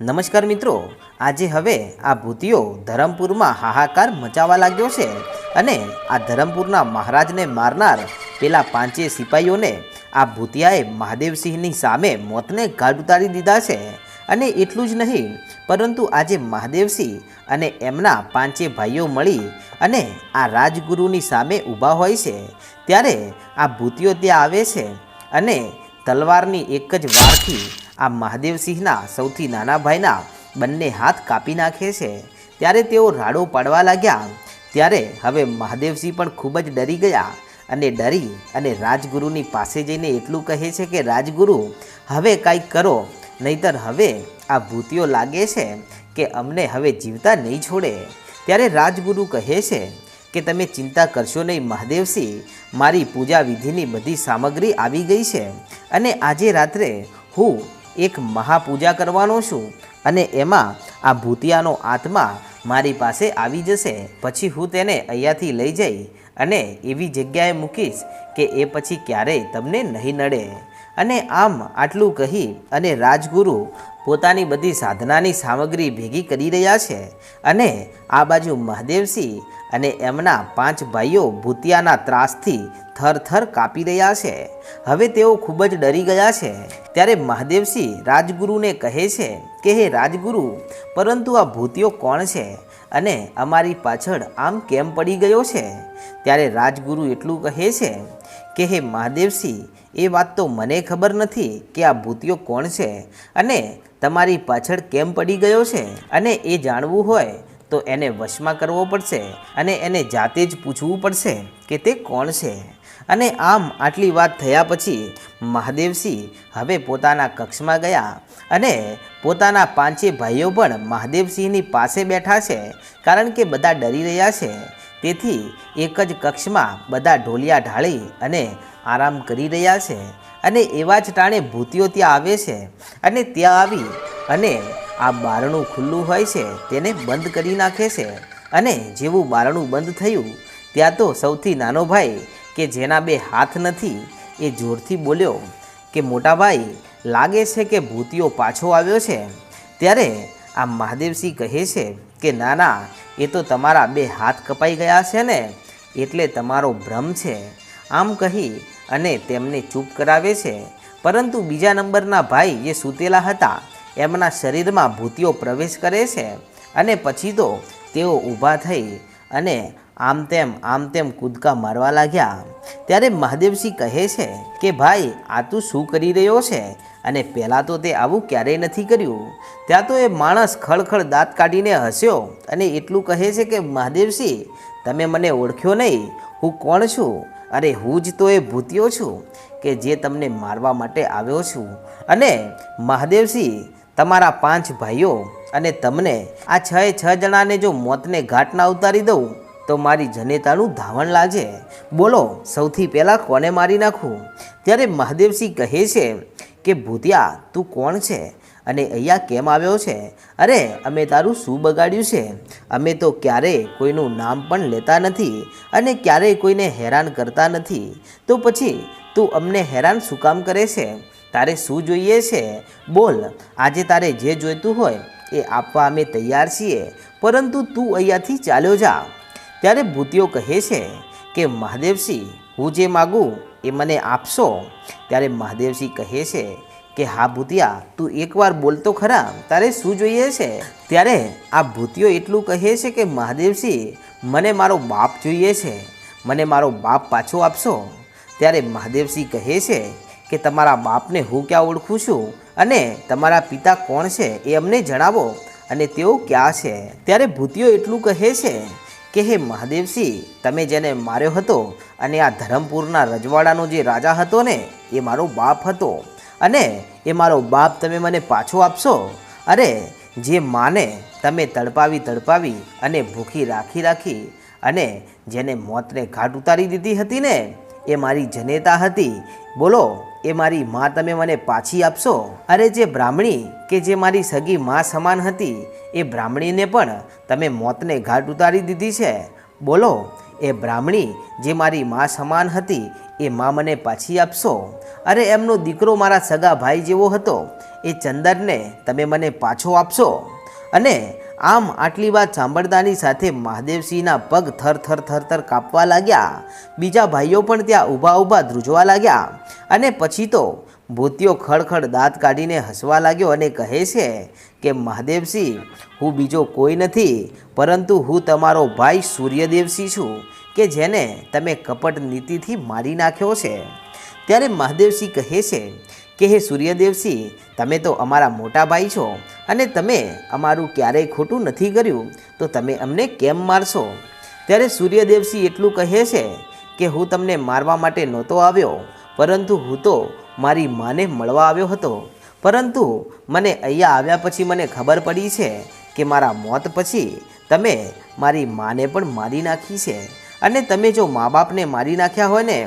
નમસ્કાર મિત્રો, આજે હવે આ ભૂતિયો ધરમપુરમાં હાહાકાર મચાવા લાગ્યો છે અને આ ધરમપુરના મહારાજને મારનાર પેલા પાંચે સિપાહીઓને આ ભૂતિયાએ મહાદેવસિંહની સામે મોતને ઘાટ ઉતારી દીધા છે. અને એટલું જ નહીં, પરંતુ આજે મહાદેવસિંહ અને એમના પાંચે ભાઈઓ મળી અને આ રાજગુરુની સામે ઊભા હોય છે. ત્યારે આ ભૂતિયો ત્યાં આવે છે અને તલવારની એક જ વારથી આ મહાદેવસિંહના સૌથી નાના ભાઈના બંને હાથ કાપી નાખે છે. ત્યારે તેઓ રાડો પાડવા લાગ્યા. ત્યારે હવે મહાદેવસિંહ પણ ખૂબ જ ડરી ગયા અને ડરી અને રાજગુરુની પાસે જઈને એટલું કહે છે કે, રાજગુરુ, હવે કાંઈક કરો. નહીતર હવે આ ભૂતિઓ લાગે છે કે અમને હવે જીવતા નહીં છોડે. ત્યારે રાજગુરુ કહે છે કે, તમે ચિંતા કરશો નહીં મહાદેવસિંહ મારી પૂજા વિધિની બધી સામગ્રી આવી ગઈ છે અને આજે રાત્રે હું એક મહાપૂજા કરવાનો છું અને એમાં આ ભૂતિયાનો આત્મા મારી પાસે આવી જશે. પછી હું તેને અહીંયાથી લઈ જઈ અને એવી જગ્યાએ મૂકીશ કે એ પછી ક્યારેય તમને નહીં નડે. અને આમ આટલું કહી અને રાજગુરુ પોતાની બધી સાધનાની સામગ્રી ભેગી કરી રહ્યા છે અને આ બાજુ મહાદેવસિંહ અને એમના પાંચ ભાઈઓ ભૂતિયાના ત્રાસથી થરથર કાપી રહ્યા છે. હવે તેઓ ખૂબ જ ડરી ગયા છે. ત્યારે મહાદેવસિંહ રાજગુરુને કહે છે કે, હે રાજગુરુ, પરંતુ આ ભૂતિયો કોણ છે અને અમારી પાછળ આમ કેમ પડી ગયો છે? ત્યારે રાજગુરુ એટલું કહે છે કે હે મહાદેવસિંહ, એ વાત તો મને ખબર નથી કે આ ભૂતિયો કોણ છે અને તમારી પાછળ કેમ પડી ગયો છે અને એ જાણવું હોય તો એને વશમાં કરવો પડશે અને એને જાતે જ પૂછવું પડશે કે તે કોણ છે. અને આમ આટલી વાત થયા પછી મહાદેવસિંહ હવે પોતાના કક્ષમાં ગયા અને પોતાના પાંચે ભાઈઓ પણ મહાદેવસિંહની પાસે બેઠા છે, કારણ કે બધા ડરી રહ્યા છે. તેથી એક જ કક્ષમાં બધા ઢોલિયા ઢાળી અને આરામ કરી રહ્યા છે અને એવા જ ટાણે ભૂતિઓ ત્યાં આવે છે અને ત્યાં આવી અને આ બારણું ખુલ્લું હોય છે તેને બંધ કરી નાખે છે. અને જેવું બારણું બંધ થયું, ત્યાં તો સૌથી નાનો ભાઈ કે જેના બે હાથ નથી, એ જોરથી બોલ્યો કે, મોટા ભાઈ, લાગે છે કે ભૂતિયો પાછો આવ્યો છે. ત્યારે આ મહાદેવસિંહ કહે છે કે ના ના એ તો તમારા બે હાથ કપાઈ ગયા છે ને, એટલે તમારો ભ્રમ છે. આમ કહી અને તેમને ચૂપ કરાવે છે. પરંતુ બીજા નંબરના ભાઈ જે સૂતેલા હતા, એમના શરીરમાં ભૂતિઓ પ્રવેશ કરે છે અને પછી તો તેઓ ઊભા થઈ અને આમ તેમ આમ તેમ કૂદકા મારવા લાગ્યા. ત્યારે મહાદેવસિંહ કહે છે કે, ભાઈ, આ તું શું કરી રહ્યો છે? અને પહેલાં તો તે આવું ક્યારેય નથી કર્યું. ત્યાં તો એ માણસ ખળખળ દાંત કાઢીને હસ્યો અને એટલું કહે છે કે, મહાદેવસિંહ, તમે મને ઓળખ્યો નહીં. હું કોણ છું? અરે, હું જ તો એ ભૂતિયો છું કે જે તમને મારવા માટે આવ્યો છું. અને, મહાદેવસિંહ, તમારા પાંચ ભાઈઓ અને તમને આ છ છ જણાને જો મોતને ઘાટના ઉતારી દઉં, તો મારી જનેતાનું ધાવણ લાજે. બોલો, સૌથી પહેલાં કોને મારી નાખું? ત્યારે મહાદેવસિંહ કહે છે કે ભૂતિયા, તું કોણ છે? અને અહીંયા કેમ આવ્યો છે? અરે, અમે તારું શું બગાડ્યું છે? અમે તો ક્યારેય કોઈનું નામ પણ લેતા નથી અને ક્યારેય કોઈને હેરાન કરતા નથી. તો પછી તું અમને હેરાન શું કામ કરે છે? તારે શું જોઈએ છે? બોલ, આજે તારે જે જોઈતું હોય એ આપવા અમે તૈયાર છીએ. પરંતુ તું અહીંયાથી ચાલ્યો જા. ત્યારે ભૂતિયો કહે છે કે, મહાદેવસિંહ, હું જે માગું એ મને આપશો? ત્યારે મહાદેવસિંહ કહે છે કે, હા ભૂતિયા, તું એકવાર બોલતો ખરા, તારે શું જોઈએ છે? ત્યારે આ ભૂતિયો એટલું કહે છે કે, મહાદેવસિંહ, મને મારો બાપ જોઈએ છે, મને મારો બાપ પાછો આપશો. ત્યારે મહાદેવસિંહ કહે છે કે, તમારા બાપને હું ક્યાં ઓળખું છું અને તમારા પિતા કોણ છે એ અમને જણાવો અને તેઓ ક્યાં છે? ત્યારે ભૂતિયો એટલું કહે છે કે હે મહાદેવસિંહ તમે જેને માર્યો હતો અને આ ધરમપુરના રજવાડાનો જે રાજા હતો ને, એ મારો બાપ હતો. અને એ મારો બાપ તમે મને પાછો આપશો? અરે, જે માને તમે તડપાવી તડપાવી અને ભૂખી રાખી રાખી અને જેને મોતને ઘાટ ઉતારી દીધી હતી ને એ મારી જનેતા હતી. બોલો, એ મારી માં તમે મને પાછી આપશો? અરે જે બ્રાહ્મણી કે જે મારી સગી માં સમાન હતી, એ બ્રાહ્મણીને પણ તમે મોતને ઘાટ ઉતારી દીધી છે? બોલો, એ બ્રાહ્મણી જે મારી માં સમાન હતી, એ માં મને પાછી આપશો? અરે એમનો દીકરો મારા સગા ભાઈ જેવો હતો, એ ચંદરને તમે મને પાછો આપશો? અને આમ આટલી વાત સાંભળતાની સાથે મહાદેવસિંહના પગ થર થર થર થર કાપવા લાગ્યા. બીજા ભાઈઓ પણ ત્યાં ઊભા ઊભા ધ્રુજવા લાગ્યા. અને પછી તો ભૂતિયો ખડખડ દાંત કાઢીને હસવા લાગ્યો અને કહે છે કે, મહાદેવસિંહ, હું બીજો કોઈ નથી, પરંતુ હું તમારો ભાઈ સૂર્યદેવસિંહ છું, કે જેને તમે કપટ નીતિથી મારી નાખ્યો છે. ત્યારે મહાદેવસિંહ કહે છે કે હે સૂર્યદેવસિંહ, તમે તો અમારા મોટા ભાઈ છો અને તમે અમારું ક્યારેય ખોટું નથી કર્યું, તો તમે અમને કેમ મારશો? ત્યારે સૂર્યદેવસિંહ એટલું કહે છે કે હું તમને મારવા માટે નહોતો આવ્યો, પરંતુ હું તો મારી માને મળવા આવ્યો હતો. પરંતુ મને અહીંયા આવ્યા પછી મને ખબર પડી છે કે મારા મોત પછી તમે મારી માને પણ મારી નાખી છે. અને તમે જો મા બાપને મારી નાખ્યા હોય ને,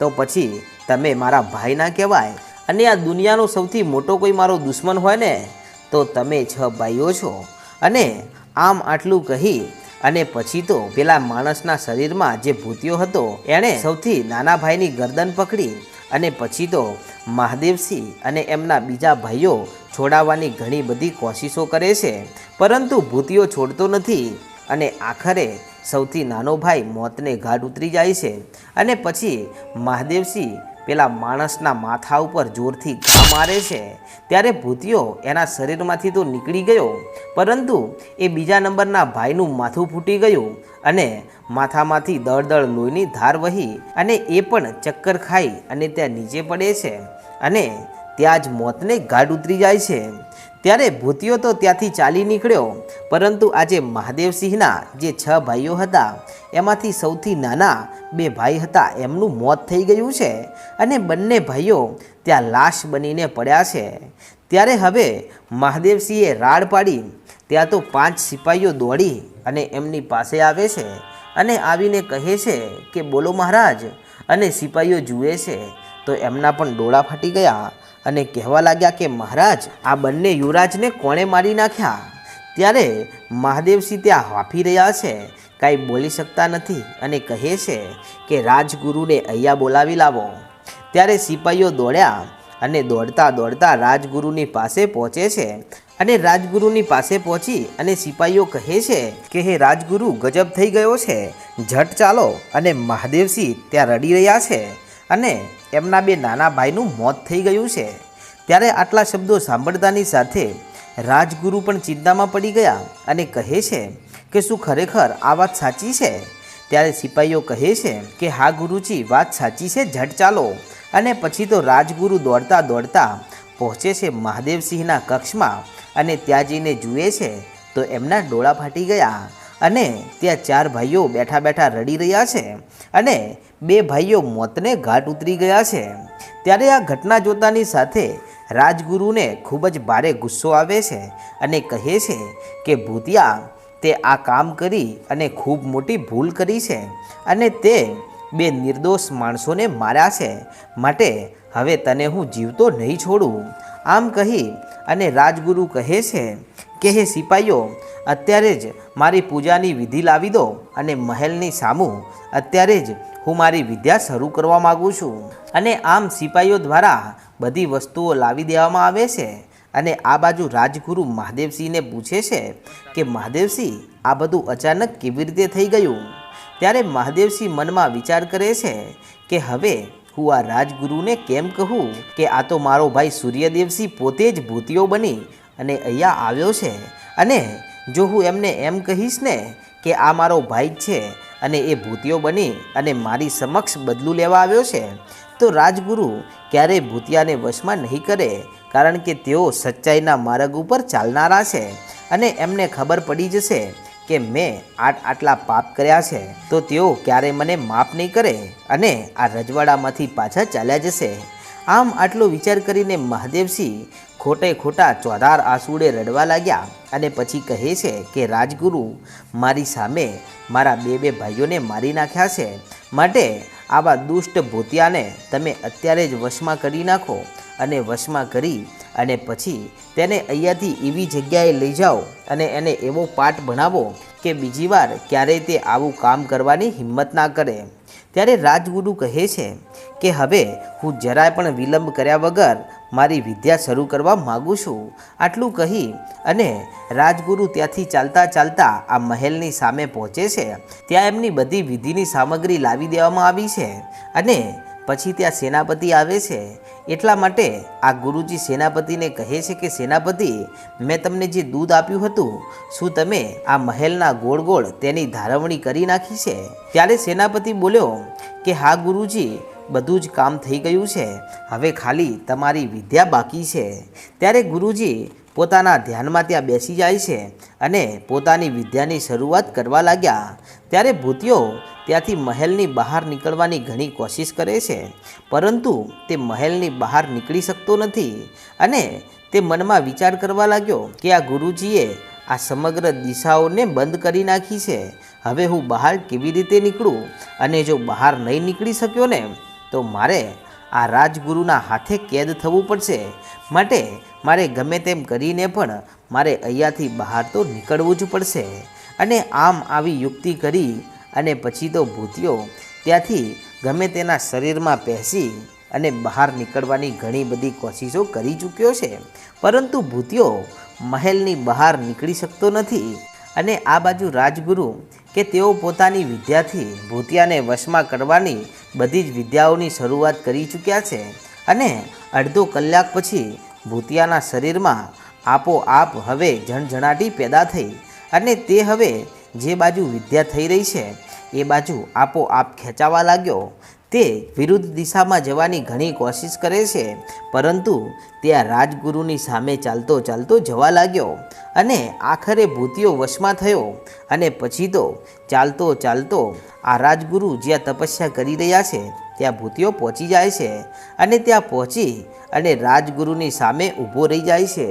તો પછી તમે મારા ભાઈ ના કહેવાય અને આ દુનિયાનો સૌથી મોટો કોઈ મારો દુશ્મન હોય ને, તો તમે છ ભાઈઓ છો. અને આમ આટલું કહી અને પછી તો પેલા માણસના શરીરમાં જે ભૂતિયો હતો, એણે સૌથી નાના ભાઈની ગરદન પકડી અને પછી તો મહાદેવસિંહ અને એમના બીજા ભાઈઓ છોડાવવાની ઘણી બધી કોશિશો કરે છે. પરંતુ ભૂતિયો છોડતો નથી અને આખરે સૌથી નાનો ભાઈ મોતને ઘાટ ઉતરી જાય છે. અને પછી મહાદેવસિંહ પેલા માણસના માથા ઉપર જોરથી ઘા મારે છે, ત્યારે ભૂતિયો એના શરીરમાંથી તો નીકળી ગયો, પરંતુ એ બીજા નંબરના ભાઈનું માથું ફૂટી ગયું અને માથામાંથી દળદળ લોહીની ધાર વહી અને એ પણ ચક્કર ખાઈ અને ત્યાં નીચે પડે છે અને ત્યાં જ મોતને ગાઢ ઉતરી જાય છે. ત્યારે ભૂતિયો તો ત્યાંથી ચાલી નીકળ્યો, પરંતુ આજે મહાદેવસિંહના જે છ ભાઈઓ હતા, એમાંથી સૌથી નાના બે ભાઈ હતા, એમનું મોત થઈ ગયું છે અને બંને ભાઈઓ ત્યાં લાશ બનીને પડ્યા છે. ત્યારે હવે મહાદેવસિંહે રાડ પાડી, ત્યાં તો પાંચ સિપાહીઓ દોડી અને એમની પાસે આવે છે અને આવીને કહે છે કે, બોલો મહારાજ, અને સિપાહીઓ જુએ છે, તો એમના પણ ડોળા ફાટી ગયા. અને કહેવા લાગ્યા કે, મહારાજ, આ બંને યુવરાજને કોણે મારી નાખ્યા? ત્યારે મહાદેવસિંહ ત્યાં હાફી રહ્યા છે. કાંઈ બોલી શકતા નથી અને કહે છે કે, રાજગુરુને અહીંયા બોલાવી લાવો. ત્યારે સિપાહીઓ દોડ્યા અને દોડતા દોડતા રાજગુરુની પાસે પહોંચે છે. અને રાજગુરુની પાસે પહોંચી અને સિપાહીઓ કહે છે કે, હે રાજગુરુ, ગજબ થઈ ગયો છે. ઝટ ચાલો. અને મહાદેવસિંહ ત્યાં રડી રહ્યા છે. અને એમના બે નાના ભાઈનું મોત થઈ ગયું છે. ત્યારે આટલા શબ્દો સાંભળતાની સાથે રાજગુરુ પણ ચિંતામાં પડી ગયા અને કહે છે કે, શું ખરેખર આ વાત સાચી છે? ત્યારે સિપાહીઓ કહે છે કે, હા ગુરુજી, વાત સાચી છે, ઝટ ચાલો. અને પછી તો રાજગુરુ દોડતા દોડતા પહોંચે છે મહાદેવસિંહના કક્ષમાં અને ત્યાં જઈને જુએ છે તો એમના ડોળા ફાટી ગયા અને ત્યાં ચાર ભાઈઓ બેઠા બેઠા રડી રહ્યા છે અને બે ભાઈઓ મોતને ઘાટ ઉતરી ગયા છે. ત્યારે આ ઘટના જોતાની સાથે રાજગુરુને ખૂબ જ ભારે ગુસ્સો આવે છે અને કહે છે કે, ભૂતિયા, તે આ કામ કરી અને ખૂબ મોટી ભૂલ કરી છે અને તે બે નિર્દોષ માણસોને માર્યા છે. માટે હવે તને હું જીવતો નહીં છોડું. આમ કહી અને રાજગુરુ કહે છે કે, હે સિપાહીઓ અત્યારે જ મારી પૂજાની વિધિ લાવી દો અને મહેલની સામું, અત્યારે જ હું મારી વિદ્યા શરૂ કરવા માગું છું. અને આમ સિપાહીઓ દ્વારા બધી વસ્તુઓ લાવી દેવામાં આવે છે. અને આ બાજુ રાજગુરુ મહાદેવસિંહને પૂછે છે કે, મહાદેવસિંહ, આ બધું અચાનક કેવી રીતે થઈ ગયું? ત્યારે મહાદેવસિંહ મનમાં વિચાર કરે છે કે, હવે હું આ રાજગુરુને કેમ કહું કે આ તો મારો ભાઈ સૂર્યદેવસિંહ પોતે જ ભૂતિયો બની અને અહીંયા આવ્યો છે? અને જો હું એમને એમ કહીશ ને કે, આ મારો ભાઈ જ છે અને એ ભૂતિયો બની અને મારી સમક્ષ બદલું લેવા આવ્યો છે, તો રાજગુરુ ક્યારેય ભૂતિયાને વશમાં નહીં કરે, કારણ કે તેઓ સચ્ચાઈના માર્ગ ઉપર ચાલનારા છે અને એમને ખબર પડી જશે કે મેં આટ આટલા પાપ કર્યા છે, તો તેઓ ક્યારેય મને માફ નહીં કરે અને આ રજવાડામાંથી પાછા ચાલ્યા જશે. આમ આટલો વિચાર કરીને મહાદેવસિંહ ખોટે ખોટા ચોધાર આંસુડે રડવા લાગ્યા અને પછી કહે છે કે, રાજગુરુ, મારી સામે મારા બે બે ભાઈઓને મારી નાખ્યા છે. માટે આવા દુષ્ટ ભૂતિયાને તમે અત્યારે જ વશમાં કરી નાખો અને વશમાં કરી અને પછી તેને અહીંયાથી એવી જગ્યાએ લઈ જાઓ અને એને એવો પાઠ ભણાવો કે બીજી વાર ક્યારેય તે આવું કામ કરવાની હિંમત ના કરે. ત્યારે રાજગુરુ કહે છે કે, હવે હું જરાય પણ વિલંબ કર્યા વગર મારી વિદ્યા શરૂ કરવા માગું છું. આટલું કહી અને રાજગુરુ ત્યાંથી ચાલતા ચાલતા આ મહેલની સામે પહોંચે છે. ત્યાં એમની બધી વિધિની સામગ્રી લાવી દેવામાં આવી છે અને પછી ત્યાં સેનાપતિ આવે છે. એટલા માટે આ ગુરુજી સેનાપતિને કહે છે કે, સેનાપતિ, મેં તમને જે દૂધ આપ્યું હતું, શું તમે આ મહેલના ગોળ ગોળ તેની ધારવણી કરી નાખી છે? ત્યારે સેનાપતિ બોલ્યો કે, હા ગુરુજી બધું જ કામ થઈ ગયું છે. હવે ખાલી તમારી વિદ્યા બાકી છે. ત્યારે ગુરુજી પોતાના ધ્યાનમાં ત્યાં બેસી જાય છે અને પોતાની વિદ્યાની શરૂઆત કરવા લાગ્યા. ત્યારે ભૂતિયો ત્યાંથી મહેલની બહાર નીકળવાની ઘણી કોશિશ કરે છે. પરંતુ તે મહેલની બહાર નીકળી શકતો નથી અને તે મનમાં વિચાર કરવા લાગ્યો કે આ ગુરુજીએ આ સમગ્ર દિશાઓને બંધ કરી નાખી છે. હવે હું બહાર કેવી રીતે નીકળું? અને જો બહાર નહીં નીકળી શક્યો ને તો મારે આ રાજગુરુના હાથે કેદ થવું પડશે. માટે મારે ગમે તેમ કરીને પણ મારે અહીંયાથી બહાર તો નીકળવું જ પડશે. અને આમ આવી યુક્તિ કરી અને પછી તો ભૂતિયો ત્યાંથી ગમે તેના શરીરમાં પહેસી અને બહાર નીકળવાની ઘણી બધી કોશિશો કરી ચૂક્યો છે. પરંતુ ભૂતિયો મહેલની બહાર નીકળી શકતો નથી. અને આ બાજુ રાજગુરુ કે તેઓ પોતાની વિદ્યાથી ભૂતિયાને વશમાં કરવાની બધી જ વિદ્યાઓની શરૂઆત કરી ચૂક્યા છે અને અડધો કલાક પછી ભૂતિયાના શરીરમાં આપોઆપ હવે જણજણાટી પેદા થઈ અને તે હવે જે બાજુ વિદ્યા થઈ રહી છે, એ બાજુ આપોઆપ ખેંચાવા લાગ્યો. તે વિરુદ્ધ દિશામાં જવાની ઘણી કોશિશ કરે છે, પરંતુ ત્યાં રાજગુરુની સામે ચાલતો ચાલતો જવા લાગ્યો. અને આખરે ભૂતિયો વશમાં થયો અને પછી તો ચાલતો ચાલતો આ રાજગુરુ જ્યાં તપસ્યા કરી રહ્યા છે, ત્યાં ભૂતિયો પહોંચી જાય છે અને ત્યાં પહોંચી અને રાજગુરુની સામે ઊભો રહી જાય છે.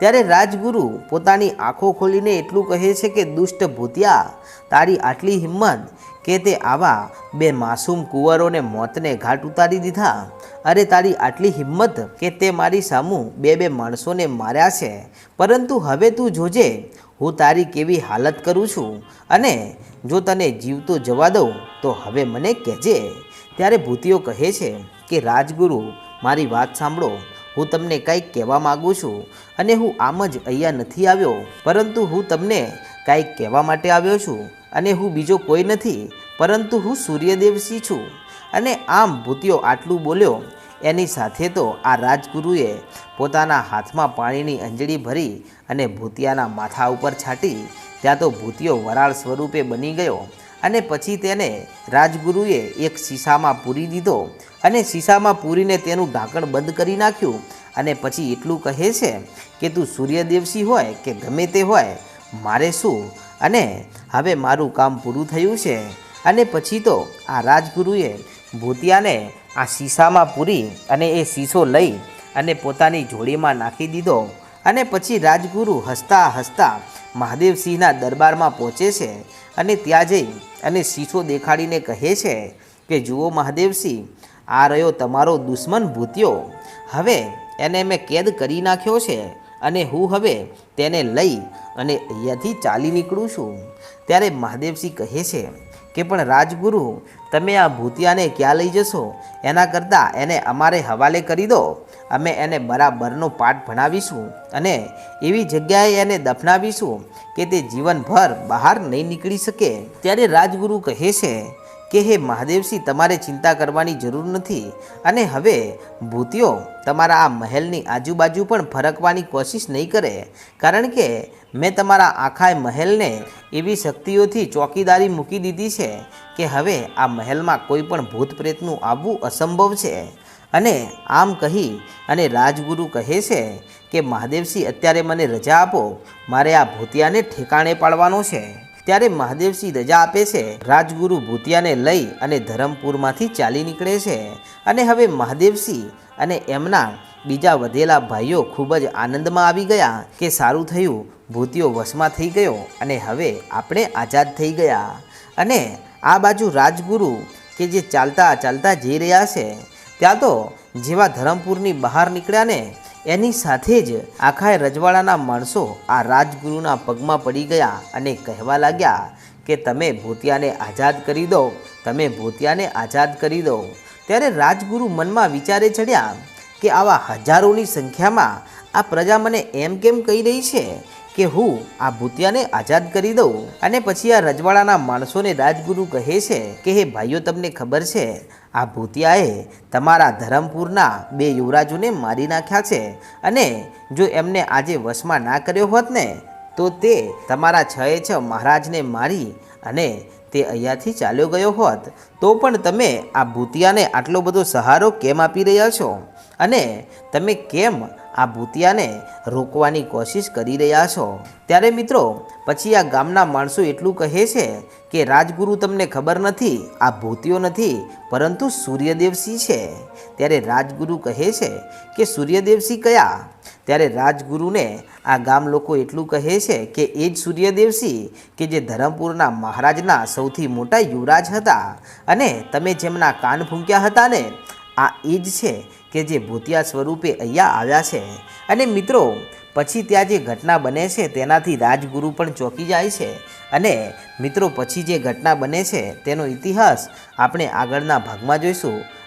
ત્યારે રાજગુરુ પોતાની આંખો ખોલીને એટલું કહે છે કે, દુષ્ટ ભૂતિયા, તારી આટલી હિંમત કે તે આવા બે માસૂમ કુંવરોને મોતને ઘાટ ઉતારી દીધા. અરે તારી આટલી હિંમત કે તે મારી સામું બે બે માણસોને માર્યા છે. પરંતુ હવે તું જોજે, હું તારી કેવી હાલત કરું છું? અને જો તને જીવતો જવા દઉં, તો હવે મને કહેજે. ત્યારે ભૂતિઓ કહે છે કે, રાજગુરુ, મારી વાત સાંભળો. હું તમને કંઈક કહેવા માગું છું. અને હું આમ જ અહીંયા નથી આવ્યો. પરંતુ હું તમને કંઈક કહેવા માટે આવ્યો છું અને હું બીજો કોઈ નથી, પરંતુ હું સૂર્યદેવસિંહ છું. અને આમ ભૂતિયો આટલું બોલ્યો, એની સાથે તો આ રાજગુરુએ પોતાના હાથમાં પાણીની અંજળી ભરી અને ભૂતિયાના માથા ઉપર છાંટી, ત્યાં તો ભૂતિયો વરાળ સ્વરૂપે બની ગયો. અને પછી તેને રાજગુરુએ એક શીશામાં પૂરી દીધો અને શીશામાં પૂરીને તેનું ઢાંકણ બંધ કરી નાખ્યું. અને પછી એટલું કહે છે કે તું સૂર્યદેવસિંહ હોય કે ગમે તે હોય મારે શું? અને હવે મારું કામ પૂરું થયું છે. અને પછી તો આ રાજગુરુએ ભૂતિયાને આ શીશામાં પૂરી અને એ શીશો લઈ અને પોતાની જોડીમાં નાખી દીધો. અને પછી રાજગુરુ હસતા હસતા મહાદેવસિંહના દરબારમાં પહોંચે છે અને ત્યાં જઈ અને શીશો દેખાડીને કહે છે કે, જુઓ મહાદેવસિંહ, આ રહ્યો તમારો દુશ્મન ભૂત્યો. હવે એને મેં કેદ કરી નાખ્યો છે અને હું હવે તેને લઈ અને અહીંયાથી ચાલી નીકળું છું. ત્યારે મહાદેવસિંહ કહે છે કે, પણ રાજગુરુ, તમે આ ભૂતિયાને ક્યાં લઈ જશો? એના કરતાં એને અમારે હવાલે કરી દો. અમે એને બરાબરનો પાઠ ભણાવીશું અને એવી જગ્યાએ એને દફનાવીશું કે તે જીવનભર બહાર નહીં નીકળી શકે. ત્યારે રાજગુરુ કહે છે કે હે મહાદેવસિંહ, તમારે ચિંતા કરવાની જરૂર નથી. અને હવે ભૂતિઓ તમારા આ મહેલની આજુબાજુ પણ ફરકવાની કોશિશ નહીં કરે. કારણ કે મેં તમારા આખા મહેલને એવી શક્તિઓથી ચોકીદારી મૂકી દીધી છે કે હવે આ મહેલમાં કોઈ પણ ભૂત પ્રેતનું આવવું અસંભવ છે. અને આમ કહી અને રાજગુરુ કહે છે કે, મહાદેવસિંહ, અત્યારે મને રજા આપો. મારે આ ભૂતિયાને ઠેકાણે પાડવાનો છે. ત્યારે મહાદેવસિંહ રજા આપે છે. રાજગુરુ ભૂતિયાને લઈ અને ધરમપુરમાંથી ચાલી નીકળે છે. અને હવે મહાદેવસિંહ અને એમના બીજા વધેલા ભાઈઓ ખૂબ જ આનંદમાં આવી ગયા કે સારું થયું ભૂતિયો વશમાં થઈ ગયો અને હવે આપણે આઝાદ થઈ ગયા. અને આ બાજુ રાજગુરુ કે જે ચાલતા ચાલતા જઈ રહ્યા છે, ત્યાં તો જેવા ધરમપુરની બહાર નીકળ્યા ને એની સાથે જ આખા રજવાડાના માણસો આ રાજગુરુના પગમાં પડી ગયા અને કહેવા લાગ્યા કે તમે ભૂતિયાને આઝાદ કરી દો, તમે ભૂતિયાને આઝાદ કરી દો. ત્યારે રાજગુરુ મનમાં વિચારે ચડ્યા કે આવા હજારોની સંખ્યામાં આ પ્રજા મને એમ કેમ કહી રહી છે કે હું આ ભૂતિયાને આઝાદ કરી દઉં? અને પછી આ રજવાડાના માણસોને રાજગુરુ કહે છે કે, હે ભાઈઓ, તમને ખબર છે આ ભૂતિયાએ તમારા ધરમપુરના બે યુવરાજોને મારી નાખ્યા છે. અને જો એમને આજે વશમાં ના કર્યો હોત ને, તો તે તમારા છએ છ મહારાજને મારી અને તે અહીંયાથી ચાલ્યો ગયો હોત, તો પણ તમે આ ભૂતિયાને આટલો બધો સહારો કેમ આપી રહ્યા છો? અને તમે કેમ આ ભૂતિયાને રોકવાની કોશિશ કરી રહ્યા છો? ત્યારે મિત્રો, પછી આ ગામના માણસો એટલું કહે છે કે રાજગુરુ તમને ખબર નથી, આ ભૂતિયો નથી, પરંતુ સૂર્યદેવસિંહ છે. ત્યારે રાજગુરુ કહે છે કે સૂર્યદેવસિંહ કયા? ત્યારે રાજગુરુને આ ગામ લોકો એટલું કહે છે કે એ જ સૂર્યદેવસિંહ, કે જે ધરમપુરના મહારાજના સૌથી મોટા યુવરાજ હતા. અને તમે જેમના કાન ફૂંક્યા હતા ને, આ એ જ છે કે જે ભૂતિયા સ્વરૂપે અહીંયા આવ્યા છે. અને મિત્રો, પછી ત્યાં જે ઘટના બને છે તેનાથી રાજગુરુ પણ ચોંકી જાય છે. અને મિત્રો, પછી જે ઘટના બને છે તેનો ઇતિહાસ આપણે આગળના ભાગમાં જોઈશું.